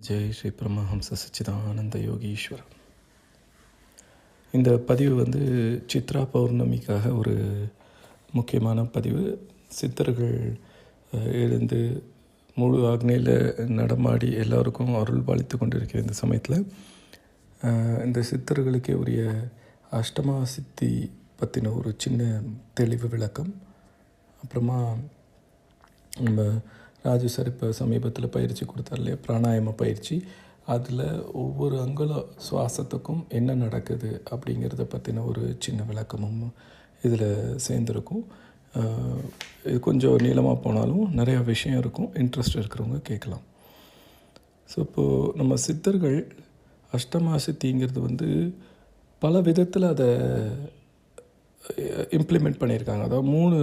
ஜெய் ஸ்ரீ பிரம்மஹம்ச சச்சிதானந்த யோகீஸ்வரன் இந்த பதிவு வந்து சித்ரா பௌர்ணமிக்காக ஒரு முக்கியமான பதிவு. சித்தர்கள் எழுந்து முழு ஆக்னையில் நடமாடி எல்லாருக்கும் அருள் பாலித்து கொண்டிருக்கிற இந்த சமயத்தில் இந்த சித்தர்களுக்கே உரிய அஷ்டமா சித்தி பற்றின ஒரு சின்ன தெளிவு விளக்கம். அப்புறமா நம்ம ராஜு சார் இப்போ சமீபத்தில் பயிற்சி கொடுத்தார் இல்லையா? பிராணாயாம பயிற்சி. அதில் ஒவ்வொரு அங்குல சுவாசத்துக்கும் என்ன நடக்குது அப்படிங்கிறத பற்றின ஒரு சின்ன விளக்கமும் இதில் சேர்ந்துருக்கும். இது கொஞ்சம் நீளமாக போனாலும் நிறையா விஷயம் இருக்கும். இன்ட்ரெஸ்ட் இருக்கிறவங்க கேட்கலாம். ஸோ இப்போது நம்ம சித்தர்கள் அஷ்டமா சித்திங்கிறது வந்து பல விதத்தில் அதை இம்ப்ளிமெண்ட் பண்ணியிருக்காங்க. அதாவது மூணு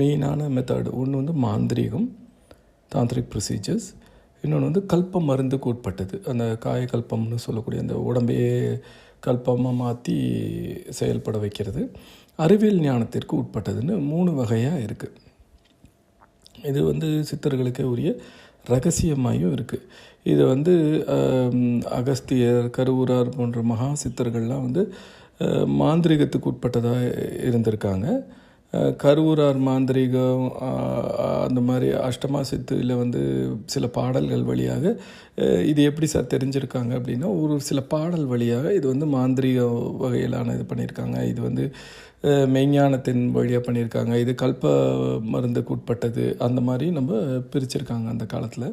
மெயினான மெத்தடு ஒன்று வந்து மாந்திரீகம் தாந்திரிக் ப்ரொசீஜர்ஸ் இன்னொன்று வந்து கல்பம் மருந்துக்கு உட்பட்டது. அந்த காயக்கல்பம்னு சொல்லக்கூடிய அந்த உடம்பையே கல்பமாக மாற்றி செயல்பட வைக்கிறது. அறிவியல் ஞானத்திற்கு உட்பட்டதுன்னு மூணு வகையாக இருக்குது இது வந்து சித்தர்களுக்கே உரிய ரகசியமாயும் இருக்குது இது வந்து அகஸ்தியர் கருவூரார் போன்ற மகா சித்தர்கள்லாம் வந்து மாந்திரிகத்துக்கு மாந்திரீகத்துக்கு உட்பட்டதாக இருந்திருக்காங்க. கருவூரார் மாந்திரீகம் அந்த மாதிரி அஷ்டமா சித்துவில் வந்து சில பாடல்கள் வழியாக இது எப்படி சார் தெரிஞ்சிருக்காங்க அப்படின்னா ஒரு சில பாடல் வழியாக இது வந்து மாந்திரிக வகையிலான இது பண்ணியிருக்காங்க இது வந்து மெய்ஞானத்தின் வழியாக பண்ணியிருக்காங்க இது கல்ப மருந்துக்கு உட்பட்டது. அந்த மாதிரி நம்ம பிரிச்சிருக்காங்க அந்த காலத்தில்.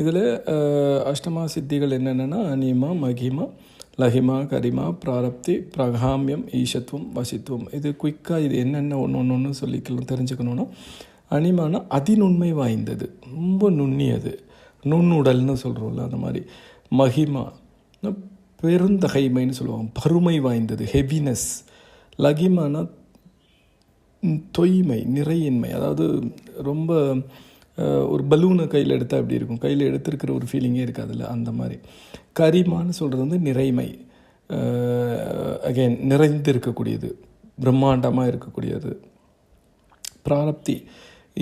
இதில் அஷ்டமா சித்திகள் என்னென்னா அனிமா மகிமா லஹிமா கரிமா பிராரப்தி பிரகாமியம் ஈஷத்துவம் வசித்துவம். இது குயிக்காக இது என்னென்ன ஒன்று ஒன்று ஒன்று சொல்லிக்கலாம் தெரிஞ்சுக்கணுன்னா அனிமானா அதிநுண்மை வாய்ந்தது. ரொம்ப நுண்ணியது. நுண்ணுடல்னு சொல்கிறோம்ல அந்த மாதிரி. மகிமா பெருந்தகைமைன்னு சொல்லுவாங்க. பருமை வாய்ந்தது ஹெவினஸ் லகிமானா தொய்மை நிறையின்மை. அதாவது ரொம்ப ஒரு பலூனை கையில் எடுத்தால் எப்படி இருக்கும்? கையில் எடுத்திருக்கிற ஒரு ஃபீலிங்கே இருக்காதுல்ல அந்த மாதிரி. கரிமான்னு சொல்கிறது வந்து நிறைமை. அகைன் நிறைந்து இருக்கக்கூடியது பிரம்மாண்டமாக இருக்கக்கூடியது. பிராரப்தி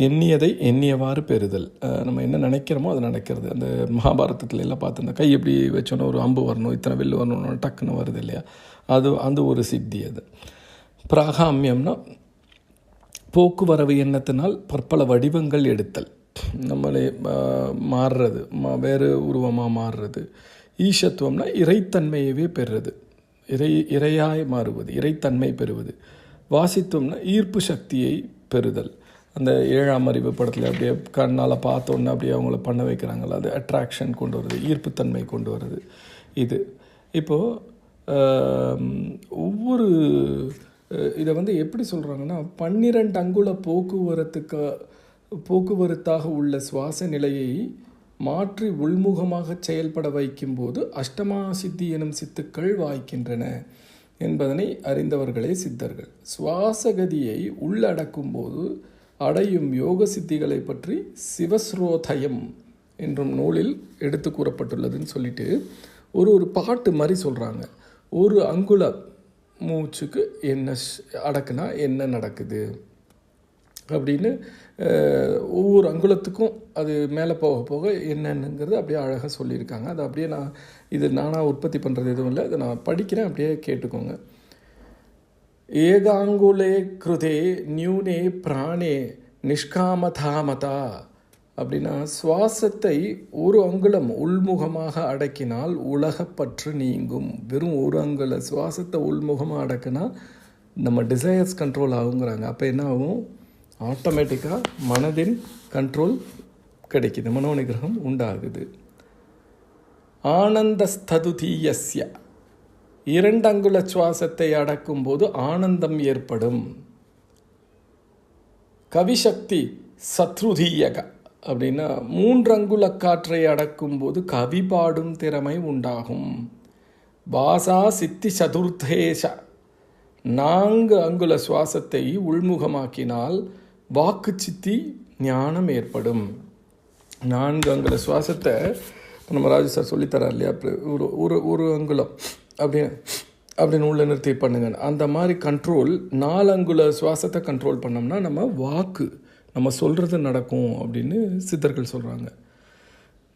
எண்ணியதை எண்ணியவாறு பெறுதல். நம்ம என்ன நினைக்கிறோமோ அது நடக்கிறது அந்த மகாபாரதத்தில் எல்லாம் பார்த்து கை எப்படி வச்சோன்னா ஒரு அம்பு வரணும் இத்தனை வில்லு வரணும் டக்குன்னு வருது இல்லையா? அது அந்த ஒரு சித்தி அது. பிராகாமியம்னா போக்குவரவு எண்ணத்தினால் பற்பல வடிவங்கள் எடுத்தல். நம்மளே மாறுறது. வேறு உருவமாக மாறுறது. ஈஷத்துவம்னா இறைத்தன்மையவே பெறுறது. இறை இறையாய் மாறுவது இறைத்தன்மை பெறுவது. வாசித்துவம்னா ஈர்ப்பு சக்தியை பெறுதல். அந்த ஏழாம் அறிவு படத்தில் அப்படியே கண்ணால் பார்த்தோன்னே அப்படியே அவங்கள பண்ண வைக்கிறாங்களா அது அட்ராக்ஷன் கொண்டு வருது ஈர்ப்புத்தன்மை கொண்டு வருது. இது. இப்போது ஒவ்வொரு இதை வந்து எப்படி சொல்கிறாங்கன்னா பன்னிரண்டு அங்குல போக்குவரத்துக்கு போக்குவரத்தாக உள்ள சுவாச நிலையை மாற்றி உள்முகமாக செயல்பட வைக்கும்போது அஷ்டமா சித்தி எனும் சித்துக்கள் வாய்க்கின்றன என்பதனை அறிந்தவர்களே சித்தர்கள். சுவாசகதியை உள்ளடக்கும் போது அடையும் யோக சித்திகளை பற்றி சிவஸ்ரோதயம் என்றும் நூலில் எடுத்து கூறப்பட்டுள்ளதுன்னு சொல்லிட்டு ஒரு ஒரு பாட்டு மாதிரி சொல்கிறாங்க ஒரு அங்குல மூச்சுக்கு என்ன ஷ்- அடக்குனா என்ன நடக்குது? அப்படின்னு ஒவ்வொரு அங்குலத்துக்கும் அது மேலே போக போக என்னென்னுங்கிறது அப்படியே அழகாக சொல்லியிருக்காங்க. அது அப்படியே நான் இது நானாக உற்பத்தி பண்ணுறது எதுவும் இல்லை. இதை நான் படிக்கிறேன். அப்படியே கேட்டுக்கோங்க. ஏகாங்குலே கிருதே நியூனே பிராணே நிஷ்காமதாமதா அப்படின்னா சுவாசத்தை ஒரு அங்குலம் உள்முகமாக அடக்கினால் உலகப்பற்று நீங்கும். வெறும் ஒரு அங்குல சுவாசத்தை உள்முகமாக அடக்குனா நம்ம டிசையர்ஸ் கண்ட்ரோல் ஆகுங்கிறாங்க. அப்போ என்ன ஆகும்? ஆட்டோமேட்டிக்காக மனதின் கண்ட்ரோல் கிடைக்குது. மனோநிகிரகம் உண்டாகுது. ஆனந்தஸ்ததுதீயஸ்ய. இரண்டு அங்குல சுவாசத்தை அடக்கும் போது ஆனந்தம் ஏற்படும். கவிசக்தி சத்ருதீயக அப்படின்னா மூன்று அங்குல காற்றை அடக்கும் போது கவி பாடும் திறமை உண்டாகும். பாசா சித்தி சதுர்த்தேஷ நான்கு அங்குல சுவாசத்தை உள்முகமாக்கினால் வாக்கு சித்தி ஞானம் ஏற்படும். நான்கு அங்குல சுவாசத்தை நம்ம ராஜு சார் சொல்லித்தரார் இல்லையா? ஒரு ஒரு ஒரு அங்குலம். அப்படின்னு அப்படின்னு உள்ள நிறுத்தி பண்ணுங்க. அந்த மாதிரி கண்ட்ரோல் நாலு அங்குல சுவாசத்தை கண்ட்ரோல் பண்ணோம்னா நம்ம வாக்கு நம்ம சொல்கிறது நடக்கும் அப்படின்னு சித்தர்கள் சொல்கிறாங்க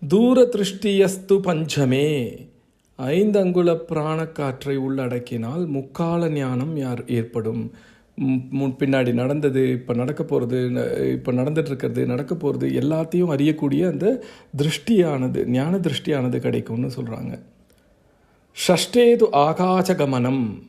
தூர திருஷ்டியஸ்து பஞ்சமே. ஐந்து அங்குல பிராணக்காற்றை உள்ளடக்கினால் முக்கால ஞானம் யார் ஏற்படும்? முன் பின்னாடி நடந்தது இப்போ நடக்க போகிறது இப்போ நடந்துட்டுருக்கிறது நடக்க போகிறது எல்லாத்தையும் அறியக்கூடிய அந்த திருஷ்டியானது ஞான திருஷ்டியானது கிடைக்கும்னு சொல்கிறாங்க ஷஷ்டேது ஆகாசகமனம்.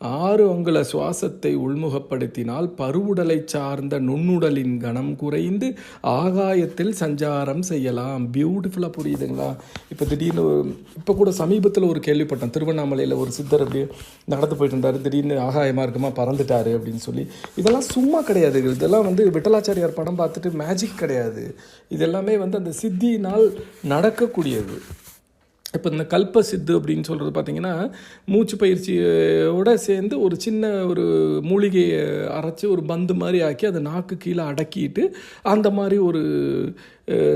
ஆறு அங்குல சுவாசத்தை உள்முகப்படுத்தினால் பருவுடலை சார்ந்த நுண்ணுடலின் கணம் குறைந்து ஆகாயத்தில் சஞ்சாரம் செய்யலாம். பியூட்டிஃபுல்லாக புரியுதுங்களா? இப்போ திடீர்னு இப்போ கூட சமீபத்தில் ஒரு கேள்விப்பட்டேன். திருவண்ணாமலையில் ஒரு சித்தர் அப்படி நடந்து போயிட்டு இருந்தார் திடீர்னு ஆகாயமாக இருக்குமா? பறந்துட்டாரு அப்படின்னு சொல்லி. இதெல்லாம் சும்மா கிடையாது. இதெல்லாம் வந்து விட்டலாச்சாரியார் படம் பார்த்துட்டு மேஜிக் கிடையாது. இதெல்லாமே வந்து அந்த சித்தியினால் நடக்கக்கூடியது. இப்போ இந்த கல்ப சித்து அப்படின்னு சொல்கிறது பார்த்தீங்கன்னா மூச்சு பயிற்சியோட சேர்ந்து ஒரு சின்ன ஒரு மூலிகையை அரைச்சி ஒரு பந்து மாதிரி ஆக்கி அதை நாக்கு கீழே அடக்கிட்டு அந்த மாதிரி ஒரு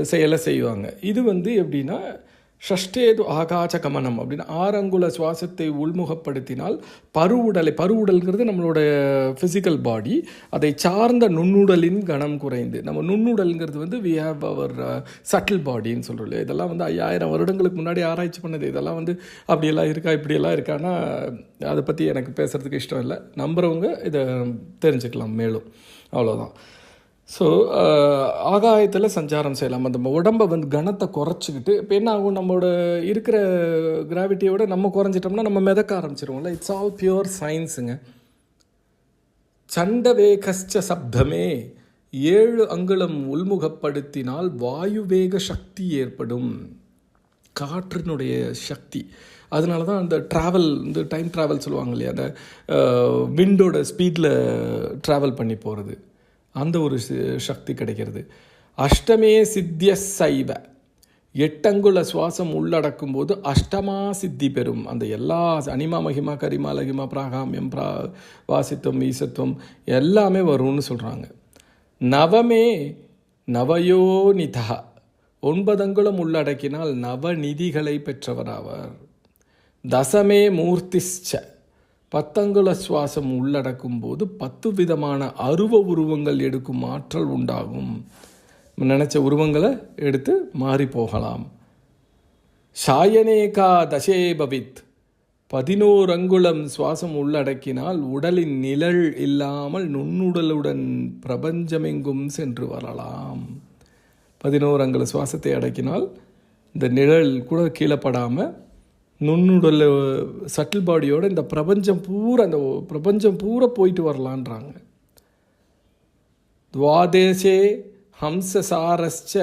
செயலை செய்வாங்க. இது வந்து எப்படின்னா ஷஷ்டேது ஆகாச கமனம் அப்படின்னு ஆறங்குல சுவாசத்தை உள்முகப்படுத்தினால் பருவுடலை பருவுடல்ங்கிறது நம்மளோட ஃபிசிக்கல் பாடி அதை சார்ந்த நுண்ணுடலின் கணம் குறைந்து நம்ம நுண்ணுடல்ங்கிறது வந்து வி ஹாவ் அவர் சட்டில் பாடின்னு சொல்கிறோம் இல்லையா இதெல்லாம் வந்து ஐயாயிரம் வருடங்களுக்கு முன்னாடி ஆராய்ச்சி பண்ணது. இதெல்லாம் வந்து அப்படியெல்லாம் இருக்கா இப்படியெல்லாம் இருக்கான்னா அதை பற்றி எனக்கு பேசுகிறதுக்கு இஷ்டம் இல்லை. நம்புகிறவங்க இதை தெரிஞ்சுக்கலாம் மேலும். அவ்வளோதான் ஸோ uh, ஆகாயத்தில் சஞ்சாரம் செய்யலாம். அந்த உடம்பை வந்து கனத்தை குறைச்சிக்கிட்டு இப்போ என்ன ஆகும்? நம்மளோட இருக்கிற கிராவிட்டியோட நம்ம குறைஞ்சிட்டோம்னா நம்ம மிதக்க ஆரம்பிச்சிருவோம்ல. இட்ஸ் ஆல் பியூர் சயின்ஸுங்க சண்டவேகஸ்ச சப்தமே. ஏழு அங்குலம் உள்முகப்படுத்தினால் வாயுவேக சக்தி ஏற்படும். காற்றினுடைய சக்தி. அதனால தான் அந்த ட்ராவல் இந்த டைம் ட்ராவல் சொல்லுவாங்க இல்லையா? அந்த விண்டோட ஸ்பீடில் ட்ராவல் பண்ணி போகிறது அந்த ஒரு சக்தி கிடைக்கிறது. அஷ்டமே சித்திய சைவ. எட்டங்குல சுவாசம் உள்ளடக்கும் போது அஷ்டமா சித்தி பெறும். அந்த எல்லா அனிமா மகிமா கரிமா லகிமா பிராகாமியம் பிரா வாசித்துவம் ஈசத்துவம் எல்லாமே வரும்னு சொல்கிறாங்க நவமே நவயோனிதா. ஒன்பதங்குலம் உள்ளடக்கினால் நவநிதிகளை பெற்றவராவார். தசமே மூர்த்திச்ச பத்தங்குல சுவாசம் உள்ளடக்கும் போது பத்து விதமான அருவ உருவங்கள் எடுக்கும் ஆற்றல் உண்டாகும். நினச்ச உருவங்களை எடுத்து மாறி போகலாம். சாயனேகா தசே பவித் பதினோரு அங்குலம் சுவாசம் உள்ளடக்கினால் உடலின் நிழல் இல்லாமல் நுண்ணுடலுடன் பிரபஞ்சமெங்கும் சென்று வரலாம். பதினோரு அங்குல சுவாசத்தை அடக்கினால் இந்த நிழல் கூட கீழே படாமல் நுண்ணுடல் சட்டில் பாடியோட இந்த பிரபஞ்சம் பூரா இந்த பிரபஞ்சம் பூரா போயிட்டு வரலான்றாங்க. துவாதேசே ஹம்சசாரஸ்ச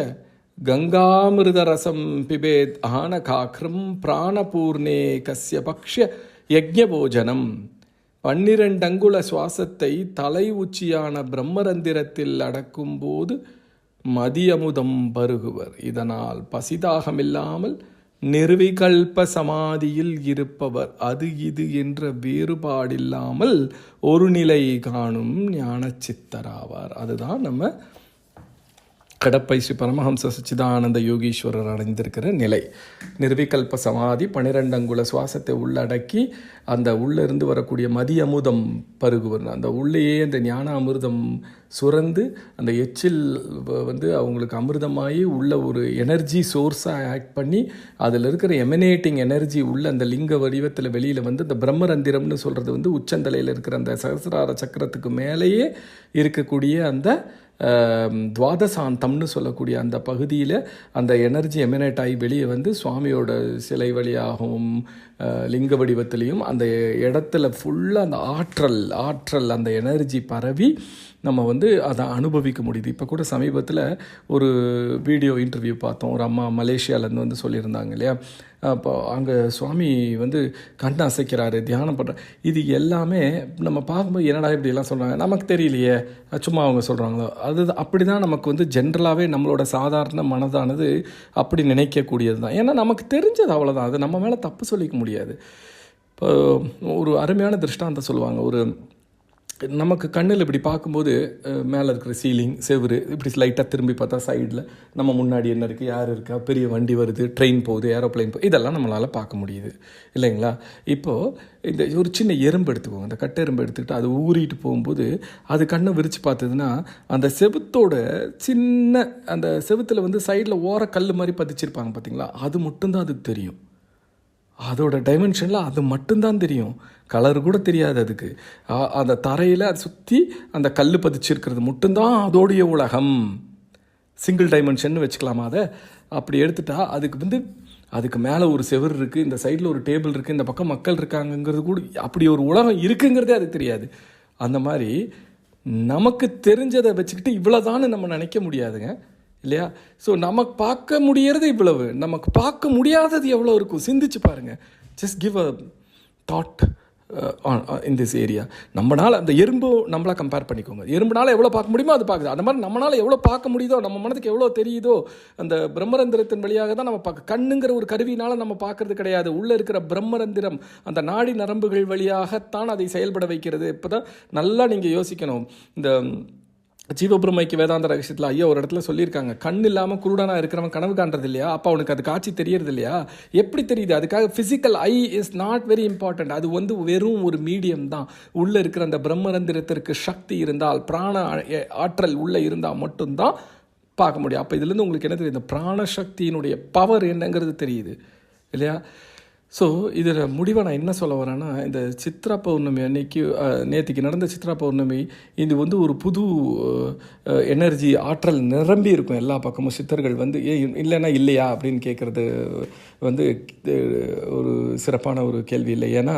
கங்காமிருதரசம் பிபேத் ஆனகாக்கிரம் பிராணபூர்ணே கசிய பக்ஷ யஜ்ஞபோஜனம். பன்னிரண்டங்குல சுவாசத்தை தலை உச்சியான பிரம்மரந்திரத்தில் அடக்கும்போது மதியமுதம் பருகுவர். இதனால் பசிதாகமில்லாமல் நிர்விகல்ப சமாதியில் இருப்பவர். அது இது என்ற வேறுபாடில்லாமல் ஒரு நிலை காணும் ஞான சித்தராவார் அதுதான் நம்ம கடப்பைசி பரமஹம்ச சச்சிதானந்த யோகீஸ்வரர் அடைந்திருக்கிற நிலை. நிர்விகல்ப சமாதி பனிரெண்டு அங்குல சுவாசத்தை உள்ளடக்கி அந்த உள்ளிருந்து வரக்கூடிய மதி அமுதம் பருகுவர் அந்த உள்ளேயே அந்த ஞான அமிர்தம் சுரந்து அந்த எச்சில் வந்து அவங்களுக்கு அமிர்தமாகி உள்ள ஒரு எனர்ஜி சோர்ஸாக ஆக்ட் பண்ணி அதில் இருக்கிற எமினேட்டிங் எனர்ஜி உள்ள அந்த லிங்க வடிவத்தில் வெளியில் வந்து அந்த பிரம்மரந்திரம்னு சொல்கிறது வந்து உச்சந்தலையில் இருக்கிற அந்த சகசிரார சக்கரத்துக்கு மேலேயே இருக்கக்கூடிய அந்த துவாதசாந்தம்னு சொல்லக்கூடிய அந்த பகுதியில் அந்த எனர்ஜி எமினேட் ஆகி வெளியே வந்து சுவாமியோட சிலை வழியாகவும் லிங்க வடிவத்திலையும் அந்த இடத்துல ஃபுல்லாக அந்த ஆற்றல் ஆற்றல் அந்த எனர்ஜி பரவி நம்ம வந்து அதை அனுபவிக்க முடியுது. இப்போ கூட சமீபத்தில் ஒரு வீடியோ இன்டர்வியூ பார்த்தோம். ஒரு அம்மா மலேசியாவிலேருந்து வந்து சொல்லியிருந்தாங்க இல்லையா? அப்போ அங்கே சுவாமி வந்து கண் அசைக்கிறாரு தியானம் பண்ணுறாரு இது எல்லாமே நம்ம பார்க்கும்போது என்னடா இப்படிலாம் எல்லாம் சொல்கிறாங்க நமக்கு தெரியலையே. சும்மா அவங்க சொல்கிறாங்களோ அது அப்படி தான் நமக்கு வந்து ஜென்ரலாகவே நம்மளோட சாதாரண மனதானது அப்படி நினைக்கக்கூடியது தான் ஏன்னா நமக்கு தெரிஞ்சது அவ்வளோதான் அது நம்ம மேலே தப்பு சொல்லிக்க முடியாது. இப்போ ஒரு அருமையான திருஷ்டாந்தம் சொல்லுவாங்க. ஒரு நமக்கு கண்ணில் இப்படி பார்க்கும்போது மேலே இருக்கிற சீலிங் செவுரு இப்படி லைட்டாக திரும்பி பார்த்தா சைடில் நம்ம முன்னாடி என்ன இருக்குது யார் இருக்கா பெரிய வண்டி வருது ட்ரெயின் போகுது ஏரோப்ளைன் போகுது இதெல்லாம் நம்மளால் பார்க்க முடியுது. இல்லைங்களா? இப்போது இந்த ஒரு சின்ன எறும்பு எடுத்துக்கோங்க. அந்த கட்டை எறும்பு எடுத்துக்கிட்டு அது ஊறிட்டு போகும்போது அது கண்ணை விரித்து பார்த்ததுன்னா அந்த செவுத்தோட சின்ன அந்த செவுத்தில் வந்து சைடில் ஓர கல் மாதிரி பதிச்சிருப்பாங்க பார்த்தீங்களா அது மட்டும்தான் அதுக்கு தெரியும். அதோட டைமென்ஷனில் அது மட்டும்தான் தெரியும். கலர் கூட தெரியாது அதுக்கு. அந்த தரையில் அதை சுற்றி அந்த கல் பதிச்சிருக்கிறது மட்டும்தான் அதோடைய உலகம். சிங்கிள் டைமென்ஷன் வச்சுக்கலாமா அதை? அப்படி எடுத்துட்டா அதுக்கு வந்து அதுக்கு மேலே ஒரு செவர் இருக்குது இந்த சைடில் ஒரு டேபிள் இருக்குது இந்த பக்கம் மக்கள் இருக்காங்கங்கிறது கூட அப்படி ஒரு உலகம் இருக்குங்கிறதே அதுக்கு தெரியாது. அந்த மாதிரி நமக்கு தெரிஞ்சதை வச்சுக்கிட்டு இவ்வளோதான்னு நம்ம நினைக்க முடியாதுங்க. இல்லையா? ஸோ நமக்கு பார்க்க முடியறது இவ்வளவு. நமக்கு பார்க்க முடியாதது எவ்வளோ இருக்கும்? சிந்திச்சு பாருங்கள் just give a thought in this area நம்மளால் அந்த எறும்பு நம்மளா கம்பேர் பண்ணிக்கோங்க. எறும்புனால் எவ்வளோ பார்க்க முடியுமோ அது பார்க்குது. அந்த மாதிரி நம்மளால் எவ்வளோ பார்க்க முடியுதோ நம்ம மனதுக்கு எவ்வளோ தெரியுதோ அந்த பிரம்மரந்திரத்தின் வழியாக தான் நம்ம பார்க்க. கண்ணுங்கிற ஒரு கருவினால் நம்ம பார்க்கறது கிடையாது. உள்ளே இருக்கிற பிரம்மரந்திரம் அந்த நாடி நரம்புகள் வழியாகத்தான் அதை செயல்பட வைக்கிறது. இப்போ தான் நல்லா நீங்கள் யோசிக்கணும். இந்த ஜீவபிரமைக்கு வேதாந்த ரகசியத்தில் ஐயா ஒரு இடத்துல சொல்லியிருக்காங்க. கண் இல்லாமல் குருடனா இருக்கிறவன் கனவு காண்றது இல்லையா? அப்போ அவனுக்கு அது காட்சி தெரியறது இல்லையா? எப்படி தெரியுது? அதுக்காக physical eye is not very important அது வந்து வெறும் ஒரு மீடியம் தான். உள்ளே இருக்கிற அந்த பிரம்மரந்திரத்திற்கு சக்தி இருந்தால் பிராண ஆற்றல் உள்ளே இருந்தால் மட்டும்தான் பார்க்க முடியும். அப்போ இதுலேருந்து உங்களுக்கு என்ன தெரியுது? இந்த பிராணசக்தியினுடைய பவர் என்னங்கிறது தெரியுது. இல்லையா? ஸோ இதில் முடிவை நான் என்ன சொல்ல வரேன்னா இந்த சித்ரா பௌர்ணமி அன்னைக்கு நேற்றுக்கு நடந்த சித்ரா பௌர்ணமி இது வந்து ஒரு புது எனர்ஜி ஆற்றல் நிரம்பி இருக்கும் எல்லா பக்கமும். சித்தர்கள் வந்து ஏ இல்லைன்னா இல்லையா? அப்படின்னு கேட்குறது வந்து ஒரு சிறப்பான ஒரு கேள்வி இல்லை. ஏன்னா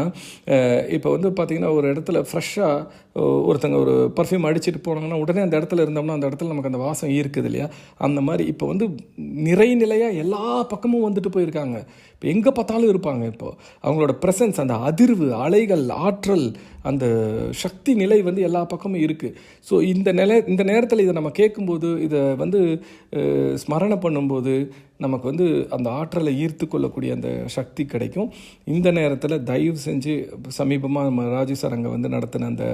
இப்போ வந்து பார்த்திங்கன்னா ஒரு இடத்துல ஃப்ரெஷ்ஷாக ஒருத்தங்க ஒரு பர்ஃப்யூம் அடிச்சுட்டு போனாங்கன்னா உடனே அந்த இடத்துல இருந்தோம்னா அந்த இடத்துல நமக்கு அந்த வாசம் இருக்குது இல்லையா? அந்த மாதிரி இப்போ வந்து நிறைநிலையாக எல்லா பக்கமும் வந்துட்டு போயிருக்காங்க. இப்போ எங்கே பார்த்தாலும் இருப்பாங்க இப்போது அவங்களோட ப்ரெசன்ஸ் அந்த அதிர்வு அலைகள் ஆற்றல் அந்த சக்தி நிலை வந்து எல்லா பக்கமும் இருக்குது ஸோ இந்த நிலை இந்த நேரத்தில் இதை நம்ம கேட்கும்போது இதை வந்து ஸ்மரணை பண்ணும்போது நமக்கு வந்து அந்த ஆற்றலை ஈர்த்து கொள்ளக்கூடிய அந்த சக்தி கிடைக்கும். இந்த நேரத்தில் தயவு செஞ்சு சமீபமாக நம்ம ராஜு சார் அங்கே வந்து நடத்தின அந்த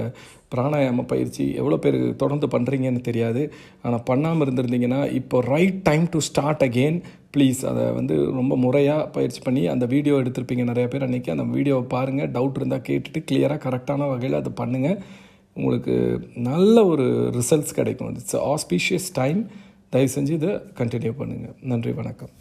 பிராணாயாம பயிற்சி எவ்வளோ பேர் தொடர்ந்து பண்ணுறீங்கன்னு தெரியாது. ஆனால் பண்ணாமல் இருந்திருந்தீங்கன்னா இப்போ right time to start again please அதை வந்து ரொம்ப முறையாக பயிற்சி பண்ணி அந்த வீடியோ எடுத்திருப்பீங்க நிறைய பேர் அன்றைக்கி அந்த வீடியோவை பாருங்கள் டவுட் இருந்தால் கேட்டுட்டு கிளியராக கரெக்டான வகையில் அதை பண்ணுங்கள் உங்களுக்கு நல்ல ஒரு ரிசல்ட்ஸ் கிடைக்கும். இட்ஸ் ஆஸ்பீஷியஸ் டைம் தயவு செஞ்சு இதை கண்டினியூ பண்ணுங்கள் நன்றி வணக்கம்.